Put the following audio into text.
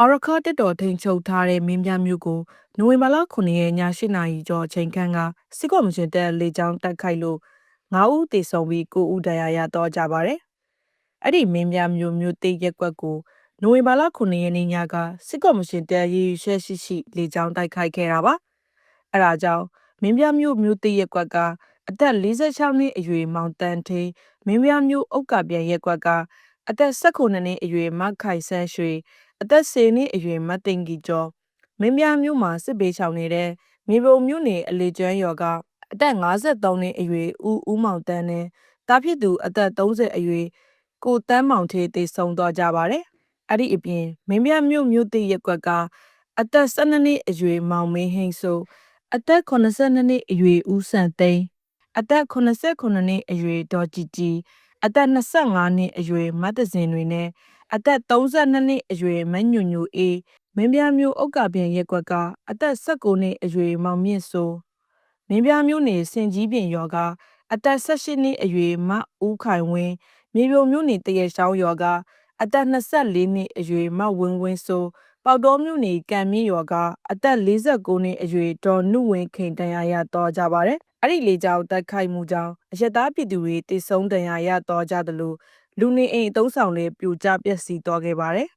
အာရခတက်တော်ထိန်ချုပ်ထားတဲ့မင်းပြမျိုးကိုနိုဝင်ဘာလ9ရက်ည8နာရီကျော်အချိန်ခန့်ကစစ်ကော်မရှင်တပ်လေကြောင်းတိုက်ခိုက်လို့9ဦးသေဆုံးပြီး9ဦးဒဏ်ရာရတော့ကြပါတယ်။အဲ့ဒီမင်းပြမျိုးမျိုးတေးရက်ကွက်ကိုနိုဝင်ဘာလ9ရက်နေ့ညကစစ်ကော်မရှင်တပ်ရေးရွှဲရှိရှိလေကြောင်းတိုက်ခိုက်ခဲ့တာပါ။အဲ့ဒါကြောင့်မင်းပြမျိုးမျိုးတေးရက်ကွက်ကအသက်46နှစ်အရွယ်မောင်တန်းထေးမင်းပြမျိုးအုတ်ကပြန်ရက်ကွက်ကအသက်19နှစ်အရွယ်မခိုင်ဆန်းရွှေ အသက်10နှစ်အရွယ်မတ်တင်ကြီးကျော်မင်းပြမြို့မှာစစ်ပေးချောင်နေတဲ့မြေပုံမြို့နယ်အလေကျွမ်းရွာကအသက်53နှစ်အရွယ်ဦးဦးမောင်တန်းနဲ့တားဖြစ်သူအသက်30အရွယ်ကိုတန်းမောင်ထေးတေဆုံးသွားကြပါတယ်။အဲ့ဒီအပြင်မင်းပြမြို့မြို့တိရက်ကွက်ကအသက်12နှစ်အရွယ်မောင်မင်းဟိန်ဆိုအသက်82နှစ်အရွယ်ဦးစံသိန်းအသက်89နှစ်အရွယ်ဒေါ်ကြည်ကြည်အသက်25နှစ်အရွယ်မတ်တစင်တွေနဲ့ အသက်32နှစ်အရွယ်မညွညူအေးမင်းပြမျိုးအုတ်ကပြန်ရက်ကွက်ကအသက်16နှစ်အရွယ်မောင်မြင့်ဆိုမင်းပြမျိုးနေစင်ကြီးပြင်ယောကအသက်18နှစ်အရွယ်မဦးခိုင်ဝင်းမြေပြုံမျိုးနေတရရှောင်းယောကအသက်24နှစ်အရွယ်မဝင်းဝင်းဆိုပေါတော်မျိုးနေကံမြင့်ယောကအသက်49နှစ်အရွယ်ဒေါ်နုဝင်းခင်တန်ရာရတော့ကြပါတယ်အဲ့ဒီလေကြောင်းတိုက်ခိုက်မှုကြောင့်အရက်သားပြည်သူတွေတိစုံတန်ရာရတော့ကြတယ်လို့ လူနေအိမ်အုံဆောင်လည်းပြိုကျပျက်စီးသွားခဲ့ပါတယ်